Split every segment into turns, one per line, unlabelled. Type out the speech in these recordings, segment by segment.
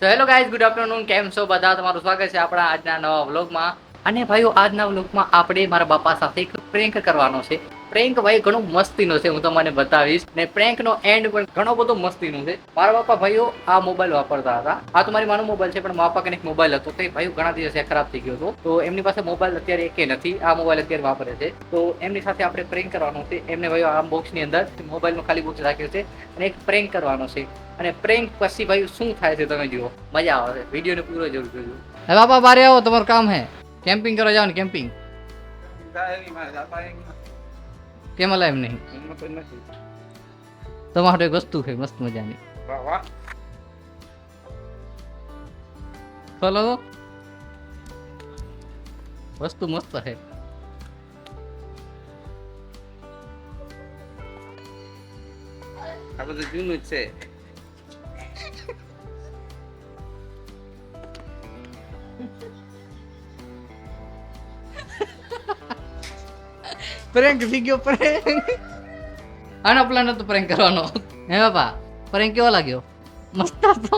So hello guys good afternoon કેમ છો બધા? તમારું સ્વાગત છે આપણા આજના નવા વ્લોગમાં અને ભાઈઓ, આજના વ્લોગમાં આપણે મારા બાપા સાથે એક પ્રેન્ક કરવાનો છે. પ્રેન્ક ભાઈ ઘણો મસ્તીનો છે હું તમને બતાવીશ. ને પ્રેન્કનો એન્ડ પણ ઘણો બધો મસ્તીનો છે. મારા બાપા ભાઈઓ આ મોબાઈલ વાપરતા હતા. આ તો મારી માનો મોબાઈલ છે પણ મારા બાપા કને એક મોબાઈલ હતો. તે ભાઈઓ ઘણા દિવસે ખરાબ થઈ ગયો હતો. તો એમની પાસે મોબાઈલ અત્યારે એકે નથી. આ મોબાઈલ અત્યારે વાપરે છે. તો એમની સાથે આપણે પ્રેન્ક કરવાનો છે. એમને ભાઈઓ આ બોક્સની અંદર મોબાઈલનું ખાલી બોક્સ રાખ્યો છે અને એક પ્રેન્ક કરવાનો છે. અને પ્રેન્ક પછી ભાઈ શું થાય છે તમે જુઓ. મજા આવે છે. વિડીયોને પૂરો જરૂર જોજો. હવે બાપા બારે આવો તમારું કામ હે. કેમ્પિંગ કરવા જાઓ ને કેમ્પિંગ અલા એમ નહીં. તમારે એક વસ્તુ છે મસ્ત મજાની. ખોલો તો. વસ્તુ મસ્ત છે.
આ બધું જૂનું છે.
પ્રેન્ક ગયો પ્રેન્ક આનો પ્લાન હતો પ્રેન્ક કરવાનો. હે બાપા પ્રેન્ક કેવો લાગ્યો? મસ્ત હતો.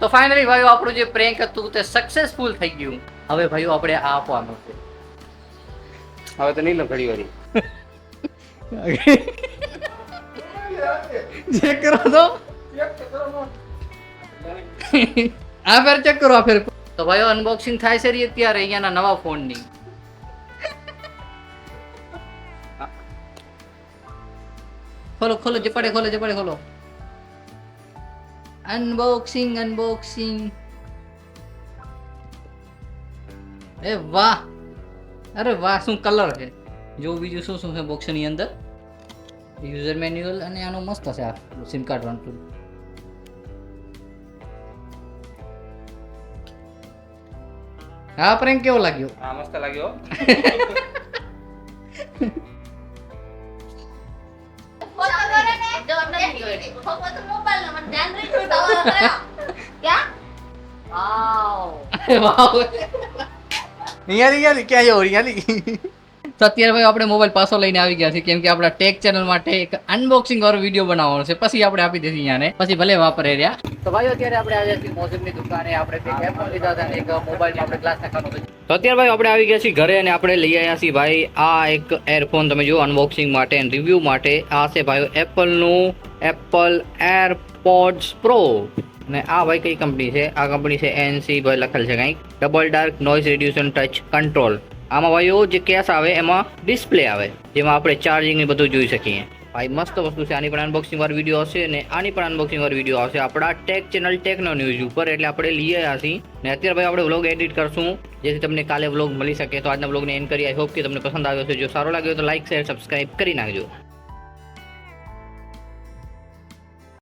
તો ફાઇનલી ભાઈઓ આપણું જે પ્રેન્ક હતું તે સક્સેસફુલ થઈ ગયું. હવે ભાઈઓ આપણે આ આપવાનું છે
હવે તો નહીં લો ઘડી વાળી.
ચેક કરો તો. આ ફેર ચેક કરો આ ફેર. તો ભાઈઓ અનબોક્સિંગ થાય છે રી અત્યારે અહીંયાના નવા ફોનની ખોલો ખોલો જપાડે ખોલો જપાડે ખોલો. અનબોક્સિંગ અનબોક્સિંગ એ વાહ! અરે વાહ શું કલર છે? જો બીજું શું શું છે બોક્સની અંદર? યુઝર મેન્યુઅલ અને આનું મસ્ત છે આ સિમ કાર્ડ વાળું હા પ્રેમ કેવો લાગ્યો?
હા મસ્ત લાગ્યો.
તો અત્યારે ભાઈ આપણે મોબાઈલ પાછો લઈને આવી ગયા છે કેમ કે આપણા ટેક ચેનલ માટે એક અનબોક્સિંગ વાળો વીડિયો બનાવવાનો છે. પછી આપણે આપી દઈશું અહીંયાને. પછી ભલે વાપરે રહ્યા. તો ભાઈ, અત્યારે તો અત્યારે ભાઈ આપણે આવી ગયા છીએ ઘરે અને આપણે લઈ આવ્યા છીએ ભાઈ આ એક એરફોન તમે જુઓ અનબોક્સિંગ માટે રિવ્યૂ માટે આ છે ભાઈ એપલનું એપલ એરપોડ્સ પ્રો અને આ ભાઈ કઈ કંપની છે? આ કંપની છે એનસી ભાઈ લખેલ છે કંઈક. Double dark noise reduction touch control આમાં ભાઈઓ જે કેસ આવે એમાં ડિસ્પ્લે આવે, જેમાં આપણે ચાર્જિંગ ને બધું જોઈ શકીએ. ભાઈ, મસ્ત વસ્તુ છે. આની પણ અનબોક્સિંગ વાર વીડિયો હશે ને આની પણ અનબોક્સિંગ વાર વીડિયો આવશે. આપણા ટેક ચેનલ ટેકનો ન્યૂઝ ઉપર, એટલે આપણે લઈએ આવ્યા ને અત્યારે ભાઈ, આપણે વ્લોગ એડિટ કરશું. જેથી તમને કાલે વ્લોગ મળી શકે. તો આજના વ્લોગને એન્ડ કરી આઈ હોપ કે તમને પસંદ આવ્યો છે જો સારો લાગ્યો તો લાઈક શેર સબસ્ક્રાઇબ કરી નાખજો.